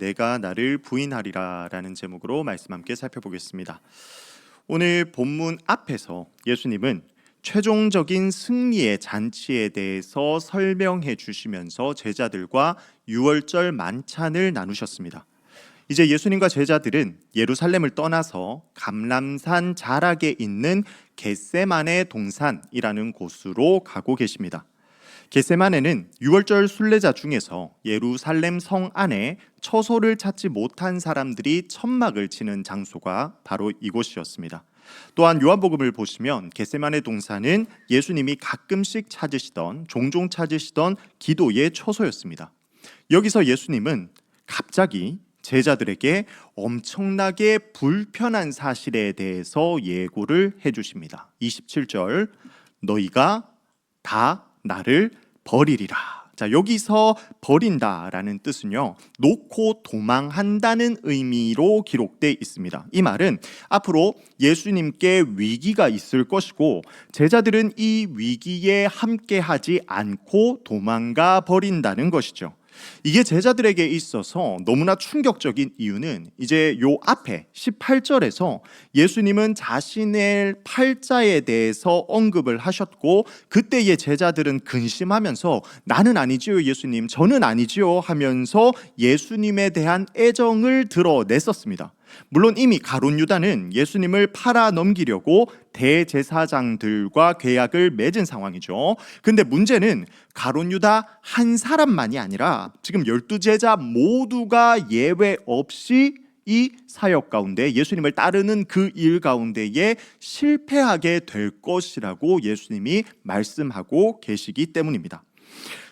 내가 나를 부인하리라라는 제목으로 말씀 함께 살펴보겠습니다. 오늘 본문 앞에서 예수님은 최종적인 승리의 잔치에 대해서 설명해 주시면서 제자들과 유월절 만찬을 나누셨습니다. 이제 예수님과 제자들은 예루살렘을 떠나서 감람산 자락에 있는 겟세만의 동산이라는 곳으로 가고 계십니다. 겟세만에는 유월절 순례자 중에서 예루살렘 성 안에 처소를 찾지 못한 사람들이 천막을 치는 장소가 바로 이곳이었습니다. 또한 요한복음을 보시면 겟세만의 동산은 예수님이 가끔씩 찾으시던 종종 찾으시던 기도의 처소였습니다. 여기서 예수님은 갑자기 제자들에게 엄청나게 불편한 사실에 대해서 예고를 해 주십니다. 27절 너희가 다 나를 버리리라. 자, 여기서 버린다라는 뜻은요. 놓고 도망한다는 의미로 기록돼 있습니다. 이 말은 앞으로 예수님께 위기가 있을 것이고 제자들은 이 위기에 함께하지 않고 도망가 버린다는 것이죠. 이게 제자들에게 있어서 너무나 충격적인 이유는 이제 요 앞에 18절에서 예수님은 자신의 팔자에 대해서 언급을 하셨고 그때의 제자들은 근심하면서 나는 아니지요 예수님 저는 아니지요 하면서 예수님에 대한 애정을 드러냈었습니다. 물론 이미 가론 유다는 예수님을 팔아 넘기려고 대제사장들과 계약을 맺은 상황이죠. 근데 문제는 가론 유다 한 사람만이 아니라 지금 열두 제자 모두가 예외 없이 이 사역 가운데 예수님을 따르는 그 일 가운데에 실패하게 될 것이라고 예수님이 말씀하고 계시기 때문입니다.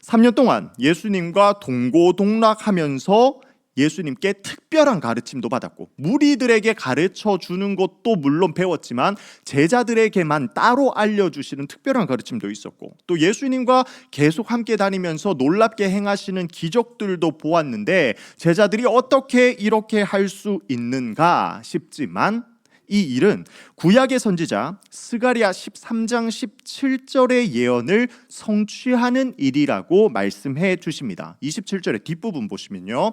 3년 동안 예수님과 동고동락하면서 예수님께 특별한 가르침도 받았고 무리들에게 가르쳐 주는 것도 물론 배웠지만 제자들에게만 따로 알려 주시는 특별한 가르침도 있었고 또 예수님과 계속 함께 다니면서 놀랍게 행하시는 기적들도 보았는데 제자들이 어떻게 이렇게 할 수 있는가 싶지만 이 일은 구약의 선지자 스가리아 13장 17절의 예언을 성취하는 일이라고 말씀해 주십니다. 27절의 뒷부분 보시면요.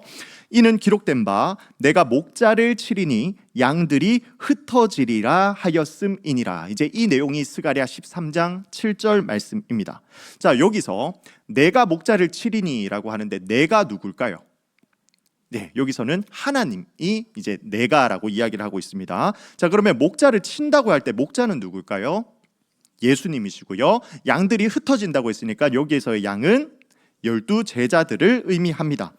이는 기록된 바 내가 목자를 치리니 양들이 흩어지리라 하였음이니라. 이제 이 내용이 스가리아 13장 7절 말씀입니다. 자, 여기서 내가 목자를 치리니라고 하는데 내가 누굴까요? 네, 여기서는 하나님이 이제 내가라고 이야기를 하고 있습니다. 자, 그러면 목자를 친다고 할 때 목자는 누굴까요? 예수님이시고요. 양들이 흩어진다고 했으니까 여기에서의 양은 열두 제자들을 의미합니다.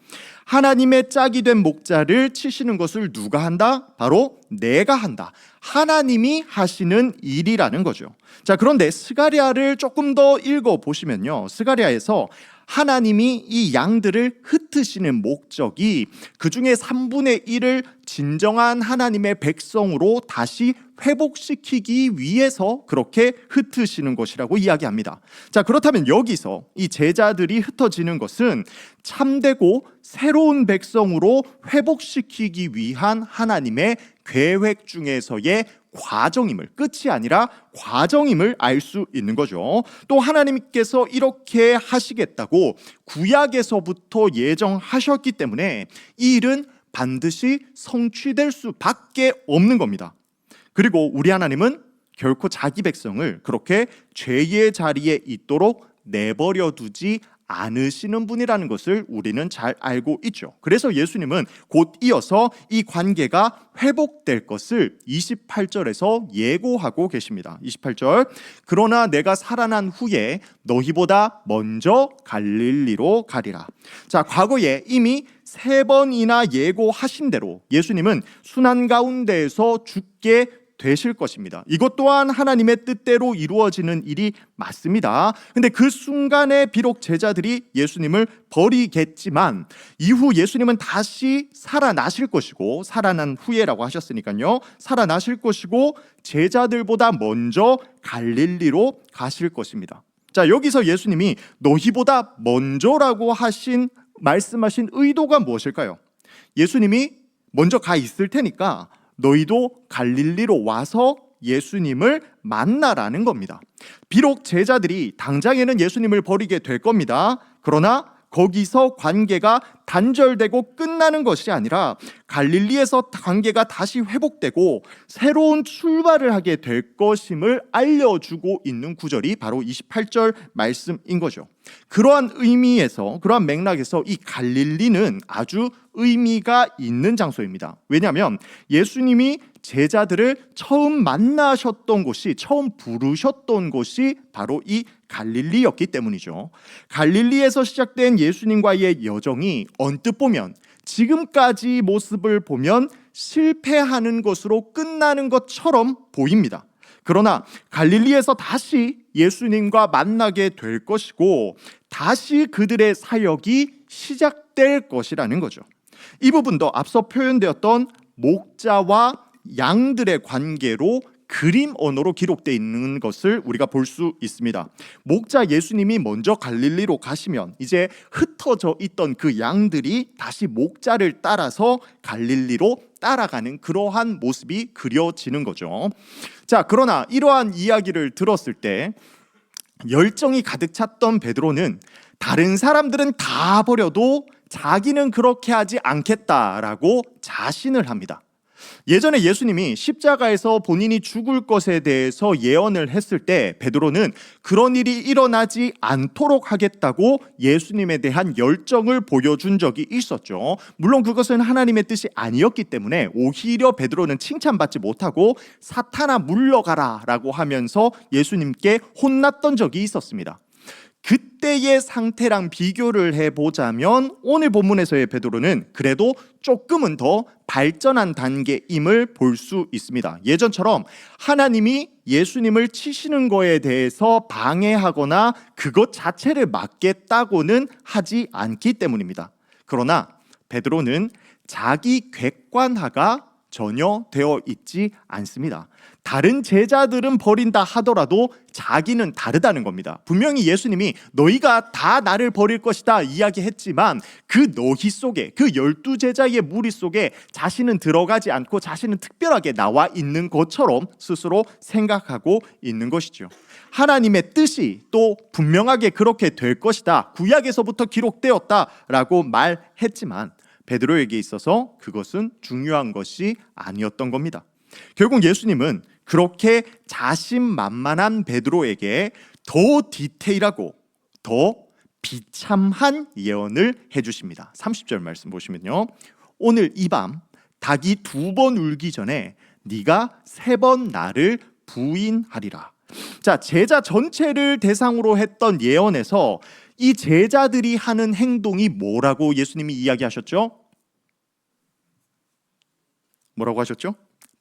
하나님의 짝이 된 목자를 치시는 것을 누가 한다? 바로 내가 한다. 하나님이 하시는 일이라는 거죠. 자, 그런데 스가리아를 조금 더 읽어 보시면요. 스가리아에서 하나님이 이 양들을 흩으시는 목적이 그 중에 3분의 1을 진정한 하나님의 백성으로 다시 회복시키기 위해서 그렇게 흩으시는 것이라고 이야기합니다. 자, 그렇다면 여기서 이 제자들이 흩어지는 것은 참되고 새로운 백성으로 회복시키기 위한 하나님의 계획 중에서의 과정임을 끝이 아니라 과정임을 알 수 있는 거죠. 또 하나님께서 이렇게 하시겠다고 구약에서부터 예정하셨기 때문에 이 일은 반드시 성취될 수밖에 없는 겁니다. 그리고 우리 하나님은 결코 자기 백성을 그렇게 죄의 자리에 있도록 내버려 두지 않으시는 분이라는 것을 우리는 잘 알고 있죠. 그래서 예수님은 곧 이어서 이 관계가 회복될 것을 28절에서 예고하고 계십니다. 28절. 그러나 내가 살아난 후에 너희보다 먼저 갈릴리로 가리라. 자, 과거에 이미 세 번이나 예고하신 대로 예수님은 순환 가운데에서 죽게 되실 것입니다. 이것 또한 하나님의 뜻대로 이루어지는 일이 맞습니다. 근데 그 순간에 비록 제자들이 예수님을 버리겠지만 이후 예수님은 다시 살아나실 것이고 살아난 후에라고 하셨으니까요. 살아나실 것이고 제자들보다 먼저 갈릴리로 가실 것입니다. 자, 여기서 예수님이 너희보다 먼저라고 하신 말씀하신 의도가 무엇일까요? 예수님이 먼저 가 있을 테니까 너희도 갈릴리로 와서 예수님을 만나라는 겁니다. 비록 제자들이 당장에는 예수님을 버리게 될 겁니다. 그러나 거기서 관계가 단절되고 끝나는 것이 아니라 갈릴리에서 관계가 다시 회복되고 새로운 출발을 하게 될 것임을 알려주고 있는 구절이 바로 28절 말씀인 거죠. 그러한 의미에서 그러한 맥락에서 이 갈릴리는 아주 의미가 있는 장소입니다. 왜냐하면 예수님이 제자들을 처음 만나셨던 곳이 처음 부르셨던 곳이 바로 이 갈릴리였기 때문이죠. 갈릴리에서 시작된 예수님과의 여정이 언뜻 보면 지금까지 모습을 보면 실패하는 것으로 끝나는 것처럼 보입니다. 그러나 갈릴리에서 다시 예수님과 만나게 될 것이고 다시 그들의 사역이 시작될 것이라는 거죠. 이 부분도 앞서 표현되었던 목자와 양들의 관계로 그림 언어로 기록되어 있는 것을 우리가 볼 수 있습니다. 목자 예수님이 먼저 갈릴리로 가시면 이제 흩어져 있던 그 양들이 다시 목자를 따라서 갈릴리로 따라가는 그러한 모습이 그려지는 거죠. 자, 그러나 이러한 이야기를 들었을 때 열정이 가득 찼던 베드로는 다른 사람들은 다 버려도 자기는 그렇게 하지 않겠다라고 자신을 합니다. 예전에 예수님이 십자가에서 본인이 죽을 것에 대해서 예언을 했을 때 베드로는 그런 일이 일어나지 않도록 하겠다고 예수님에 대한 열정을 보여준 적이 있었죠. 물론 그것은 하나님의 뜻이 아니었기 때문에 오히려 베드로는 칭찬받지 못하고 사탄아 물러가라라고 하면서 예수님께 혼났던 적이 있었습니다. 그때의 상태랑 비교를 해보자면 오늘 본문에서의 베드로는 그래도 조금은 더 발전한 단계임을 볼 수 있습니다. 예전처럼 하나님이 예수님을 치시는 거에 대해서 방해하거나 그것 자체를 막겠다고는 하지 않기 때문입니다. 그러나 베드로는 자기 객관화가 전혀 되어 있지 않습니다. 다른 제자들은 버린다 하더라도 자기는 다르다는 겁니다. 분명히 예수님이 너희가 다 나를 버릴 것이다 이야기했지만 그 너희 속에 그 열두 제자의 무리 속에 자신은 들어가지 않고 자신은 특별하게 나와 있는 것처럼 스스로 생각하고 있는 것이죠. 하나님의 뜻이 또 분명하게 그렇게 될 것이다. 구약에서부터 기록되었다라고 말했지만 베드로에게 있어서 그것은 중요한 것이 아니었던 겁니다. 결국 예수님은 그렇게 자신만만한 베드로에게 더 디테일하고 더 비참한 예언을 해 주십니다. 30절 말씀 보시면요. 오늘 이 밤 닭이 두 번 울기 전에 네가 세 번 나를 부인하리라. 자, 제자 전체를 대상으로 했던 예언에서 이 제자들이 하는 행동이 뭐라고 예수님이 이야기하셨죠? 뭐라고 하셨죠?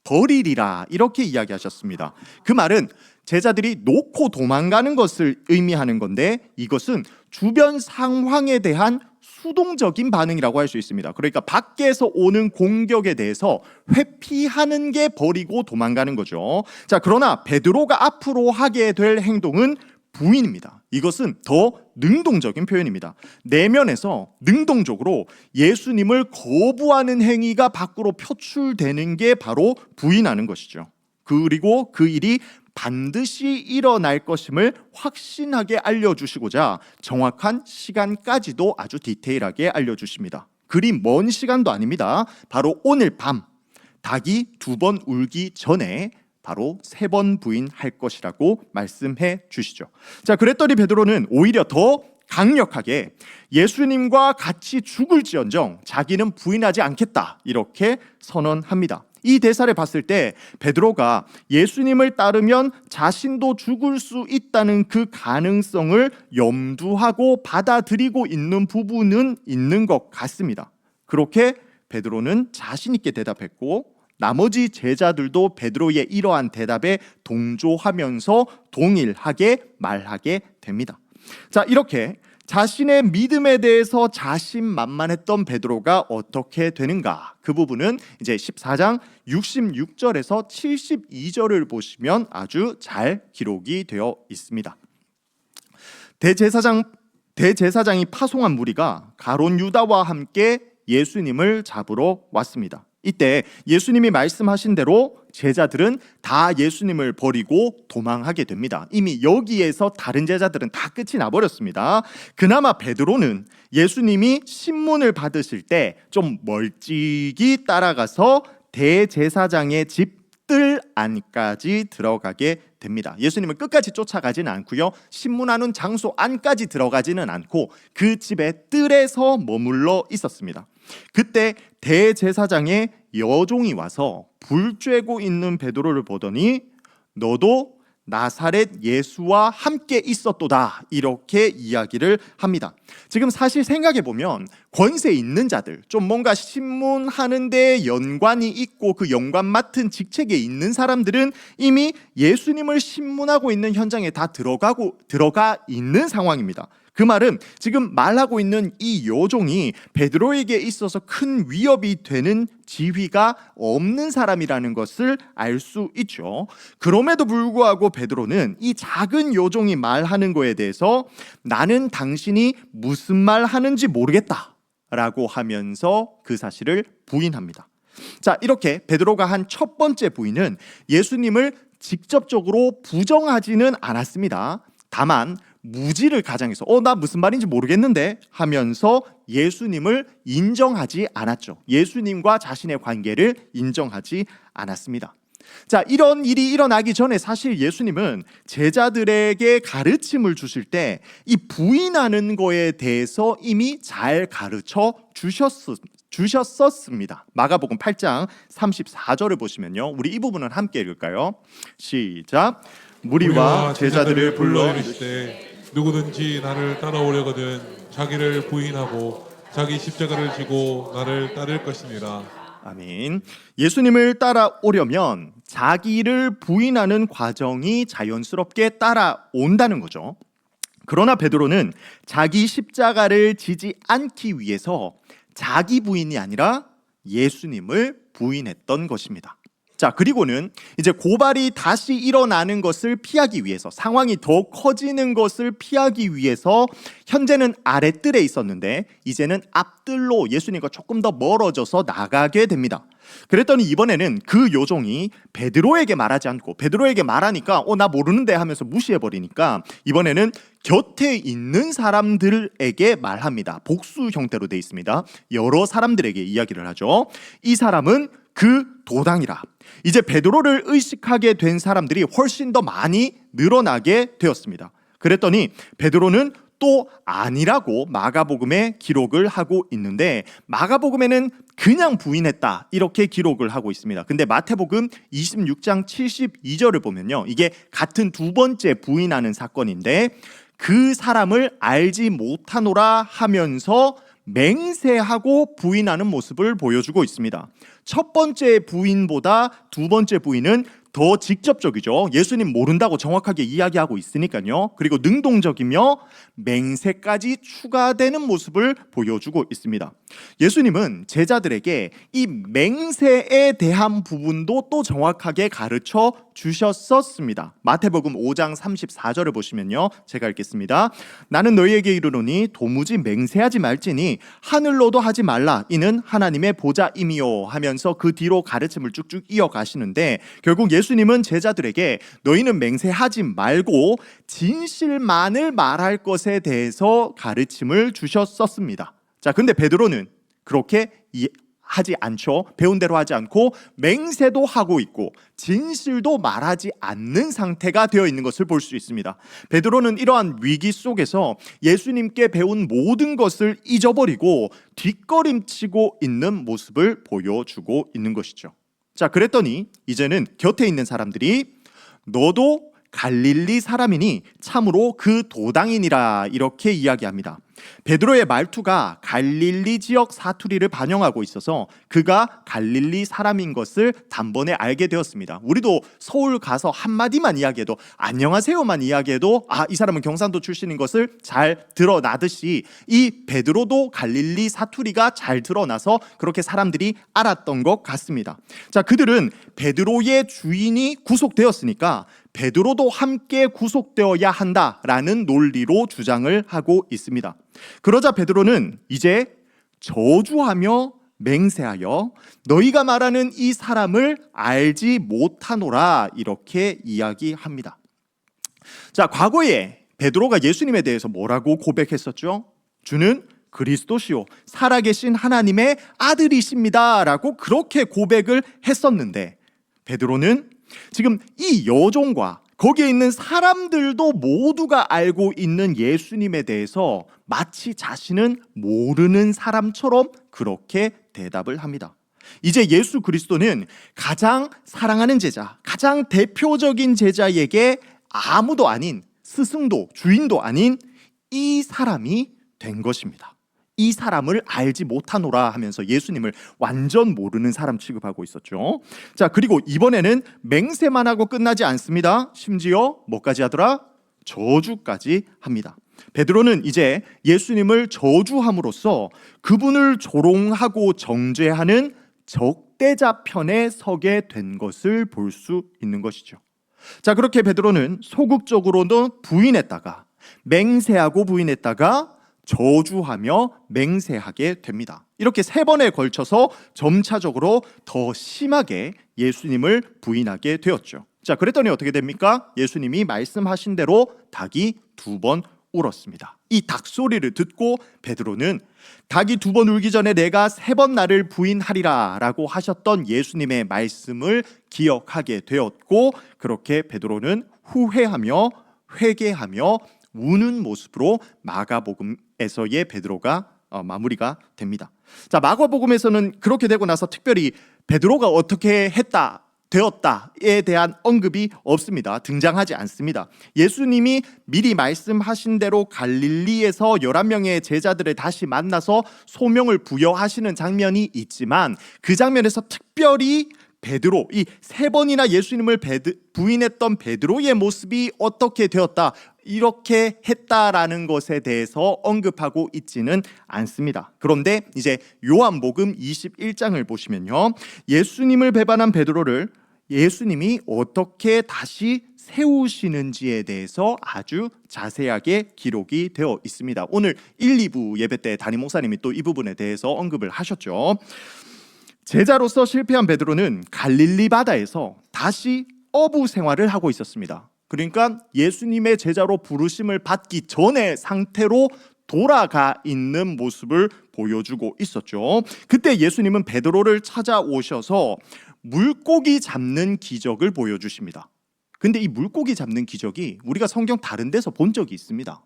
버리리라 이렇게 이야기하셨습니다. 그 말은 제자들이 놓고 도망가는 것을 의미하는 건데 이것은 주변 상황에 대한 수동적인 반응이라고 할 수 있습니다. 그러니까 밖에서 오는 공격에 대해서 회피하는 게 버리고 도망가는 거죠. 자, 그러나 베드로가 앞으로 하게 될 행동은 부인입니다. 이것은 더 능동적인 표현입니다. 내면에서 능동적으로 예수님을 거부하는 행위가 밖으로 표출되는 게 바로 부인하는 것이죠. 그리고 그 일이 반드시 일어날 것임을 확신하게 알려주시고자 정확한 시간까지도 아주 디테일하게 알려주십니다. 그리 먼 시간도 아닙니다. 바로 오늘 밤 닭이 두 번 울기 전에 바로 세 번 부인할 것이라고 말씀해 주시죠. 자, 그랬더니 베드로는 오히려 더 강력하게 예수님과 같이 죽을지언정 자기는 부인하지 않겠다 이렇게 선언합니다. 이 대사를 봤을 때 베드로가 예수님을 따르면 자신도 죽을 수 있다는 그 가능성을 염두하고 받아들이고 있는 부분은 있는 것 같습니다. 그렇게 베드로는 자신 있게 대답했고 나머지 제자들도 베드로의 이러한 대답에 동조하면서 동일하게 말하게 됩니다. 자, 이렇게 자신의 믿음에 대해서 자신만만했던 베드로가 어떻게 되는가? 그 부분은 이제 14장 66절에서 72절을 보시면 아주 잘 기록이 되어 있습니다. 대제사장 대제사장이 파송한 무리가 가론 유다와 함께 예수님을 잡으러 왔습니다. 이때 예수님이 말씀하신 대로 제자들은 다 예수님을 버리고 도망하게 됩니다. 이미 여기에서 다른 제자들은 다 끝이 나버렸습니다. 그나마 베드로는 예수님이 신문을 받으실 때 좀 멀찍이 따라가서 대제사장의 집들 안까지 들어가게 됩니다. 예수님은 끝까지 쫓아가지는 않고요. 신문하는 장소 안까지 들어가지는 않고 그 집의 뜰에서 머물러 있었습니다. 그때 대제사장의 여종이 와서 불 쬐고 있는 베드로를 보더니 너도 나사렛 예수와 함께 있었도다 이렇게 이야기를 합니다. 지금 사실 생각해 보면 권세 있는 자들 좀 뭔가 신문 하는데 연관이 있고 그 연관 맡은 직책에 있는 사람들은 이미 예수님을 신문하고 있는 현장에 다 들어가고 들어가 있는 상황입니다. 그 말은 지금 말하고 있는 이 요종이 베드로에게 있어서 큰 위협이 되는 지위가 없는 사람이라는 것을 알 수 있죠. 그럼에도 불구하고 베드로는 이 작은 요종이 말하는 거에 대해서 나는 당신이 무슨 말 하는지 모르겠다. 라고 하면서 그 사실을 부인합니다. 자, 이렇게 베드로가 한 첫 번째 부인은 예수님을 직접적으로 부정하지는 않았습니다. 다만 무지를 가장해서 어 나 무슨 말인지 모르겠는데 하면서 예수님을 인정하지 않았죠. 예수님과 자신의 관계를 인정하지 않았습니다. 자, 이런 일이 일어나기 전에 사실 예수님은 제자들에게 가르침을 주실 때 이 부인하는 거에 대해서 이미 잘 가르쳐 주셨, 주셨었습니다. 마가복음 8장 34절을 보시면요. 우리 이 부분은 함께 읽을까요? 시작. 무리와 제자들을 불러 이르시되 누구든지 나를 따라오려거든 자기를 부인하고 자기 십자가를 지고 나를 따를 것이니라. 아멘. 예수님을 따라오려면 자기를 부인하는 과정이 자연스럽게 따라온다는 거죠. 그러나 베드로는 자기 십자가를 지지 않기 위해서 자기 부인이 아니라 예수님을 부인했던 것입니다. 자, 그리고는 이제 고발이 다시 일어나는 것을 피하기 위해서 상황이 더 커지는 것을 피하기 위해서 현재는 아랫뜰에 있었는데 이제는 앞뜰로 예수님과 조금 더 멀어져서 나가게 됩니다. 그랬더니 이번에는 그 요종이 베드로에게 말하지 않고 베드로에게 말하니까 어 나 모르는데 하면서 무시해 버리니까 이번에는 곁에 있는 사람들에게 말합니다. 복수 형태로 돼 있습니다. 여러 사람들에게 이야기를 하죠. 이 사람은 그 도당이라. 이제 베드로를 의식하게 된 사람들이 훨씬 더 많이 늘어나게 되었습니다. 그랬더니 베드로는 또 아니라고 마가복음에 기록을 하고 있는데 마가복음에는 그냥 부인했다 이렇게 기록을 하고 있습니다. 근데 마태복음 26장 72절을 보면요. 이게 같은 두 번째 부인하는 사건인데 그 사람을 알지 못하노라 하면서 맹세하고 부인하는 모습을 보여주고 있습니다. 첫 번째 부인보다 두 번째 부인은 더 직접적이죠. 예수님 모른다고 정확하게 이야기하고 있으니까요. 그리고 능동적이며 맹세까지 추가되는 모습을 보여주고 있습니다. 예수님은 제자들에게 이 맹세에 대한 부분도 또 정확하게 가르쳐 주셨었습니다. 마태복음 5장 34절을 보시면요. 제가 읽겠습니다. 나는 너희에게 이르노니 도무지 맹세하지 말지니 하늘로도 하지 말라. 이는 하나님의 보좌임이요 하면서 그 뒤로 가르침을 쭉쭉 이어가시는데 결국 예수님은 제자들에게 너희는 맹세하지 말고 진실만을 말할 것에 대해서 가르침을 주셨었습니다. 자, 근데 베드로는 그렇게 이- 하지 않죠. 배운 대로 하지 않고 맹세도 하고 있고 진실도 말하지 않는 상태가 되어 있는 것을 볼 수 있습니다. 베드로는 이러한 위기 속에서 예수님께 배운 모든 것을 잊어버리고 뒷걸음치고 있는 모습을 보여주고 있는 것이죠. 자, 그랬더니 이제는 곁에 있는 사람들이 너도 갈릴리 사람이니 참으로 그 도당이니라 이렇게 이야기합니다. 베드로의 말투가 갈릴리 지역 사투리를 반영하고 있어서 그가 갈릴리 사람인 것을 단번에 알게 되었습니다. 우리도 서울 가서 한마디만 이야기해도 안녕하세요만 이야기해도 아, 이 사람은 경상도 출신인 것을 잘 드러나듯이 이 베드로도 갈릴리 사투리가 잘 드러나서 그렇게 사람들이 알았던 것 같습니다. 자, 그들은 베드로의 주인이 구속되었으니까 베드로도 함께 구속되어야 한다라는 논리로 주장을 하고 있습니다. 그러자 베드로는 이제 저주하며 맹세하여 너희가 말하는 이 사람을 알지 못하노라 이렇게 이야기합니다. 자, 과거에 베드로가 예수님에 대해서 뭐라고 고백했었죠? 주는 그리스도시요 살아계신 하나님의 아들이십니다라고 그렇게 고백을 했었는데 베드로는 지금 이 여종과 거기에 있는 사람들도 모두가 알고 있는 예수님에 대해서 마치 자신은 모르는 사람처럼 그렇게 대답을 합니다. 이제 예수 그리스도는 가장 사랑하는 제자, 가장 대표적인 제자에게 아무도 아닌 스승도 주인도 아닌 이 사람이 된 것입니다. 이 사람을 알지 못하노라 하면서 예수님을 완전 모르는 사람 취급하고 있었죠. 자, 그리고 이번에는 맹세만 하고 끝나지 않습니다. 심지어 뭐까지 하더라? 저주까지 합니다. 베드로는 이제 예수님을 저주함으로써 그분을 조롱하고 정죄하는 적대자 편에 서게 된 것을 볼 수 있는 것이죠. 자, 그렇게 베드로는 소극적으로도 부인했다가 맹세하고 부인했다가 저주하며 맹세하게 됩니다. 이렇게 세 번에 걸쳐서 점차적으로 더 심하게 예수님을 부인하게 되었죠. 자, 그랬더니 어떻게 됩니까? 예수님이 말씀하신 대로 닭이 두 번 울었습니다. 이 닭 소리를 듣고 베드로는 닭이 두 번 울기 전에 내가 세 번 나를 부인하리라라고 하셨던 예수님의 말씀을 기억하게 되었고 그렇게 베드로는 후회하며 회개하며 우는 모습으로 마가복음에서의 베드로가 어, 마무리가 됩니다. 자 마가복음에서는 그렇게 되고 나서 특별히 베드로가 어떻게 했다 되었다에 대한 언급이 없습니다. 등장하지 않습니다. 예수님이 미리 말씀하신 대로 갈릴리에서 11명의 제자들을 다시 만나서 소명을 부여하시는 장면이 있지만 그 장면에서 특별히 베드로 이 세 번이나 예수님을 베드, 부인했던 베드로의 모습이 어떻게 되었다 이렇게 했다라는 것에 대해서 언급하고 있지는 않습니다. 그런데 이제 요한복음 21장을 보시면요. 예수님을 배반한 베드로를 예수님이 어떻게 다시 세우시는지에 대해서 아주 자세하게 기록이 되어 있습니다. 오늘 1, 2부 예배 때 담임 목사님이 또 이 부분에 대해서 언급을 하셨죠. 제자로서 실패한 베드로는 갈릴리 바다에서 다시 어부 생활을 하고 있었습니다. 그러니까 예수님의 제자로 부르심을 받기 전의 상태로 돌아가 있는 모습을 보여주고 있었죠. 그때 예수님은 베드로를 찾아오셔서 물고기 잡는 기적을 보여주십니다. 근데 이 물고기 잡는 기적이 우리가 성경 다른 데서 본 적이 있습니다.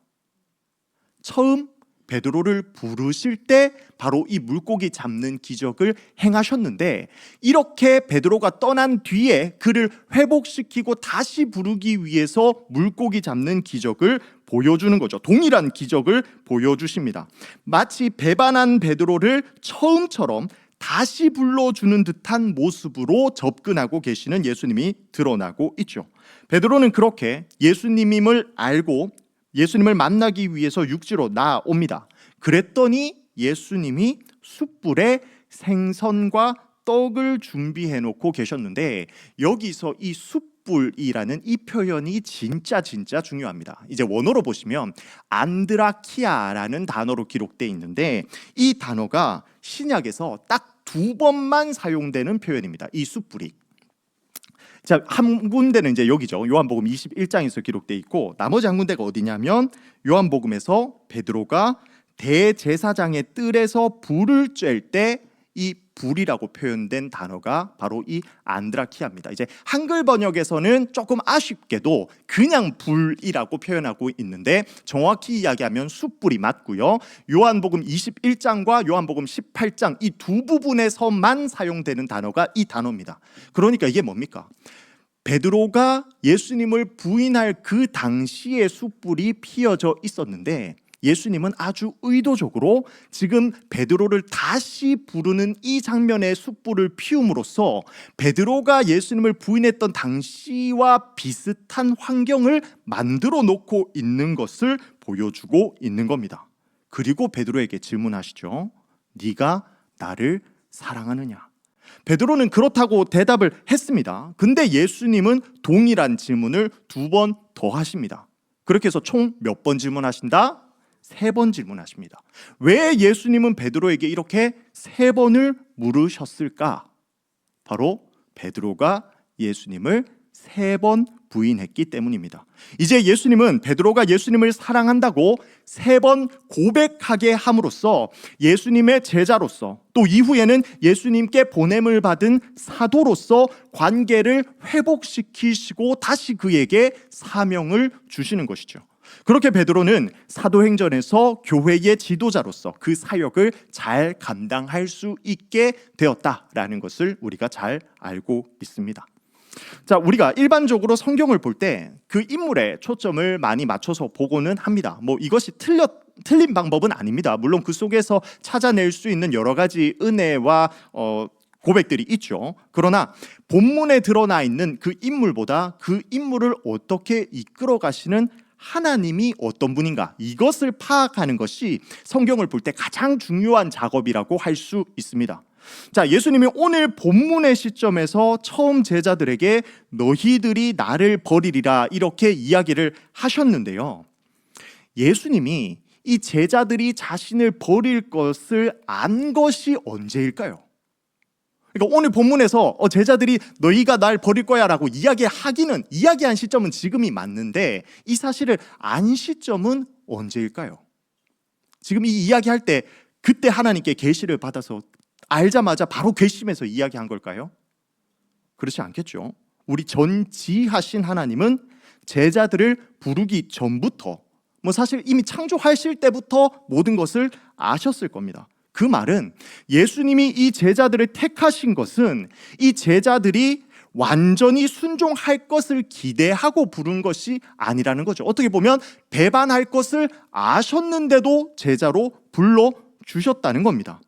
처음 베드로를 부르실 때 바로 이 물고기 잡는 기적을 행하셨는데 이렇게 베드로가 떠난 뒤에 그를 회복시키고 다시 부르기 위해서 물고기 잡는 기적을 보여주는 거죠. 동일한 기적을 보여주십니다. 마치 배반한 베드로를 처음처럼 다시 불러주는 듯한 모습으로 접근하고 계시는 예수님이 드러나고 있죠. 베드로는 그렇게 예수님임을 알고 예수님을 만나기 위해서 육지로 나옵니다. 그랬더니 예수님이 숯불에 생선과 떡을 준비해 놓고 계셨는데 여기서 이 숯불이라는 이 표현이 진짜 진짜 중요합니다. 이제 원어로 보시면 안드라키아라는 단어로 기록돼 있는데 이 단어가 신약에서 딱 두 번만 사용되는 표현입니다. 이 숯불이 자, 한 군데는 이제 여기죠. 요한복음 21장에서 기록돼 있고 나머지 한 군데가 어디냐면 요한복음에서 베드로가 대제사장의 뜰에서 불을 쬐을 때 이 불이라고 표현된 단어가 바로 이 안드라키아입니다. 이제 한글 번역에서는 조금 아쉽게도 그냥 불이라고 표현하고 있는데 정확히 이야기하면 숯불이 맞고요. 요한복음 21장과 요한복음 18장 이 두 부분에서만 사용되는 단어가 이 단어입니다. 그러니까 이게 뭡니까? 베드로가 예수님을 부인할 그 당시에 숯불이 피어져 있었는데 예수님은 아주 의도적으로 지금 베드로를 다시 부르는 이 장면의 숯불을 피움으로써 베드로가 예수님을 부인했던 당시와 비슷한 환경을 만들어 놓고 있는 것을 보여주고 있는 겁니다. 그리고 베드로에게 질문하시죠. 네가 나를 사랑하느냐? 베드로는 그렇다고 대답을 했습니다. 근데 예수님은 동일한 질문을 두 번 더 하십니다. 그렇게 해서 총 몇 번 질문하신다? 세 번 질문하십니다. 왜 예수님은 베드로에게 이렇게 세 번을 물으셨을까? 바로 베드로가 예수님을 세 번 부인했기 때문입니다. 이제 예수님은 베드로가 예수님을 사랑한다고 세 번 고백하게 함으로써 예수님의 제자로서 또 이후에는 예수님께 보냄을 받은 사도로서 관계를 회복시키시고 다시 그에게 사명을 주시는 것이죠. 그렇게 베드로는 사도행전에서 교회의 지도자로서 그 사역을 잘 감당할 수 있게 되었다라는 것을 우리가 잘 알고 있습니다. 자, 우리가 일반적으로 성경을 볼 때 그 인물에 초점을 많이 맞춰서 보고는 합니다. 뭐 이것이 틀렸 틀린 방법은 아닙니다. 물론 그 속에서 찾아낼 수 있는 여러 가지 은혜와 어, 고백들이 있죠. 그러나 본문에 드러나 있는 그 인물보다 그 인물을 어떻게 이끌어 가시는 하나님이 어떤 분인가 이것을 파악하는 것이 성경을 볼 때 가장 중요한 작업이라고 할 수 있습니다. 자, 예수님이 오늘 본문의 시점에서 처음 제자들에게 너희들이 나를 버리리라 이렇게 이야기를 하셨는데요. 예수님이 이 제자들이 자신을 버릴 것을 안 것이 언제일까요? 그러니까 오늘 본문에서 어, 제자들이 너희가 날 버릴 거야라고 이야기하기는 이야기한 시점은 지금이 맞는데 이 사실을 안 시점은 언제일까요? 지금 이 이야기할 때 그때 하나님께 계시를 받아서 알자마자 바로 괘씸해서 이야기한 걸까요? 그렇지 않겠죠. 우리 전지하신 하나님은 제자들을 부르기 전부터 뭐 사실 이미 창조하실 때부터 모든 것을 아셨을 겁니다. 그 말은 예수님이 이 제자들을 택하신 것은 이 제자들이 완전히 순종할 것을 기대하고 부른 것이 아니라는 거죠. 어떻게 보면 배반할 것을 아셨는데도 제자로 불러 주셨다는 겁니다.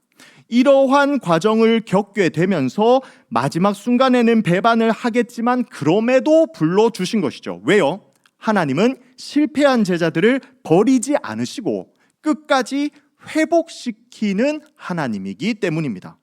이러한 과정을 겪게 되면서 마지막 순간에는 배반을 하겠지만 그럼에도 불러 주신 것이죠. 왜요? 하나님은 실패한 제자들을 버리지 않으시고 끝까지 회복시키는 하나님이기 때문입니다.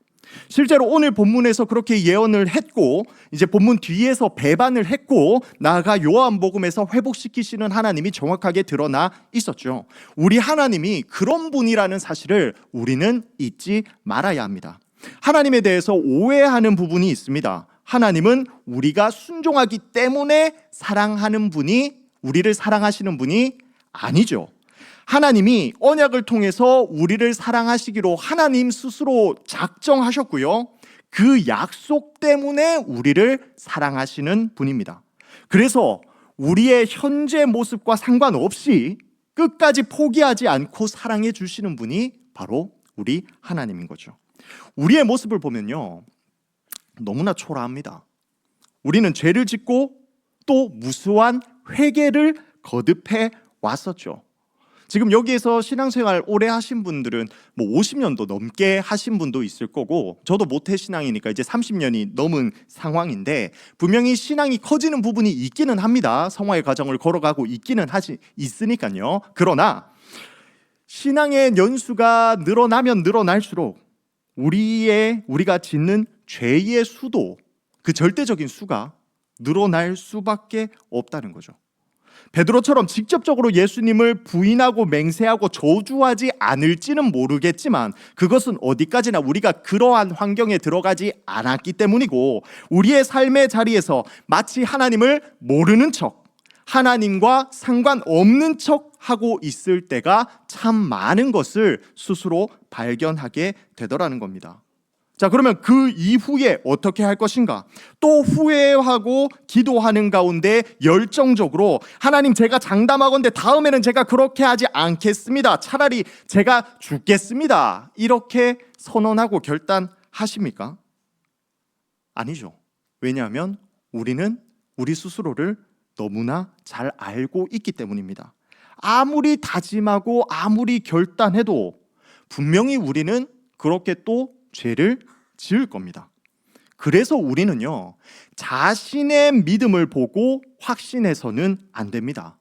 실제로 오늘 본문에서 그렇게 예언을 했고 이제 본문 뒤에서 배반을 했고 나아가 요한복음에서 회복시키시는 하나님이 정확하게 드러나 있었죠. 우리 하나님이 그런 분이라는 사실을 우리는 잊지 말아야 합니다. 하나님에 대해서 오해하는 부분이 있습니다. 하나님은 우리가 순종하기 때문에 사랑하는 분이 우리를 사랑하시는 분이 아니죠. 하나님이 언약을 통해서 우리를 사랑하시기로 하나님 스스로 작정하셨고요. 그 약속 때문에 우리를 사랑하시는 분입니다. 그래서 우리의 현재 모습과 상관없이 끝까지 포기하지 않고 사랑해 주시는 분이 바로 우리 하나님인 거죠. 우리의 모습을 보면요. 너무나 초라합니다. 우리는 죄를 짓고 또 무수한 회개를 거듭해 왔었죠. 지금 여기에서 신앙생활 오래 하신 분들은 뭐 50년도 넘게 하신 분도 있을 거고 저도 모태 신앙이니까 이제 30년이 넘은 상황인데 분명히 신앙이 커지는 부분이 있기는 합니다. 성화의 과정을 걸어가고 있기는 하지 있으니까요. 그러나 신앙의 연수가 늘어나면 늘어날수록 우리의 우리가 짓는 죄의 수도 그 절대적인 수가 늘어날 수밖에 없다는 거죠. 베드로처럼 직접적으로 예수님을 부인하고 맹세하고 저주하지 않을지는 모르겠지만 그것은 어디까지나 우리가 그러한 환경에 들어가지 않았기 때문이고 우리의 삶의 자리에서 마치 하나님을 모르는 척 하나님과 상관없는 척 하고 있을 때가 참 많은 것을 스스로 발견하게 되더라는 겁니다. 자, 그러면 그 이후에 어떻게 할 것인가? 또 후회하고 기도하는 가운데 열정적으로 하나님 제가 장담하건대 다음에는 제가 그렇게 하지 않겠습니다. 차라리 제가 죽겠습니다. 이렇게 선언하고 결단하십니까? 아니죠. 왜냐하면 우리는 우리 스스로를 너무나 잘 알고 있기 때문입니다. 아무리 다짐하고 아무리 결단해도 분명히 우리는 그렇게 또 죄를 지을 겁니다. 그래서 우리는요, 자신의 믿음을 보고 확신해서는 안 됩니다.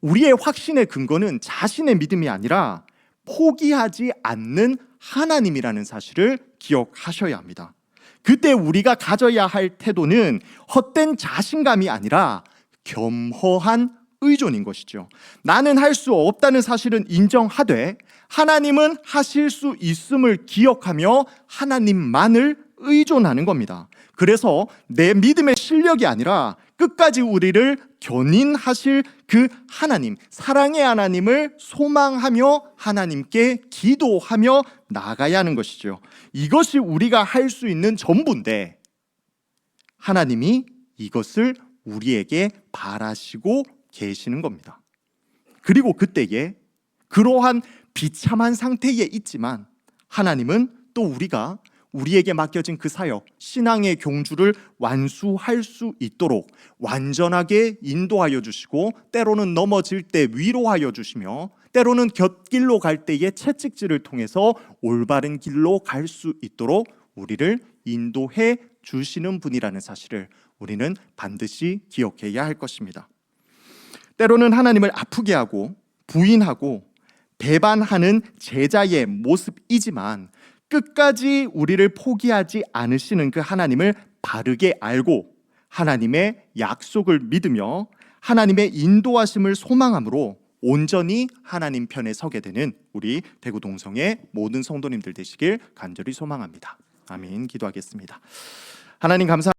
우리의 확신의 근거는 자신의 믿음이 아니라 포기하지 않는 하나님이라는 사실을 기억하셔야 합니다. 그때 우리가 가져야 할 태도는 헛된 자신감이 아니라 겸허한 의존인 것이죠. 나는 할 수 없다는 사실은 인정하되 하나님은 하실 수 있음을 기억하며 하나님만을 의존하는 겁니다. 그래서 내 믿음의 실력이 아니라 끝까지 우리를 견인하실 그 하나님, 사랑의 하나님을 소망하며 하나님께 기도하며 나가야 하는 것이죠. 이것이 우리가 할 수 있는 전부인데 하나님이 이것을 우리에게 바라시고 계시는 겁니다. 그리고 그때에 그러한 비참한 상태에 있지만 하나님은 또 우리가 우리에게 맡겨진 그 사역, 신앙의 경주를 완수할 수 있도록 완전하게 인도하여 주시고 때로는 넘어질 때 위로하여 주시며 때로는 곁길로 갈 때에 채찍질을 통해서 올바른 길로 갈 수 있도록 우리를 인도해 주시는 분이라는 사실을 우리는 반드시 기억해야 할 것입니다. 때로는 하나님을 아프게 하고 부인하고 배반하는 제자의 모습이지만 끝까지 우리를 포기하지 않으시는 그 하나님을 바르게 알고 하나님의 약속을 믿으며 하나님의 인도하심을 소망함으로 온전히 하나님 편에 서게 되는 우리 대구 동성의 모든 성도님들 되시길 간절히 소망합니다. 아멘. 기도하겠습니다. 하나님 감사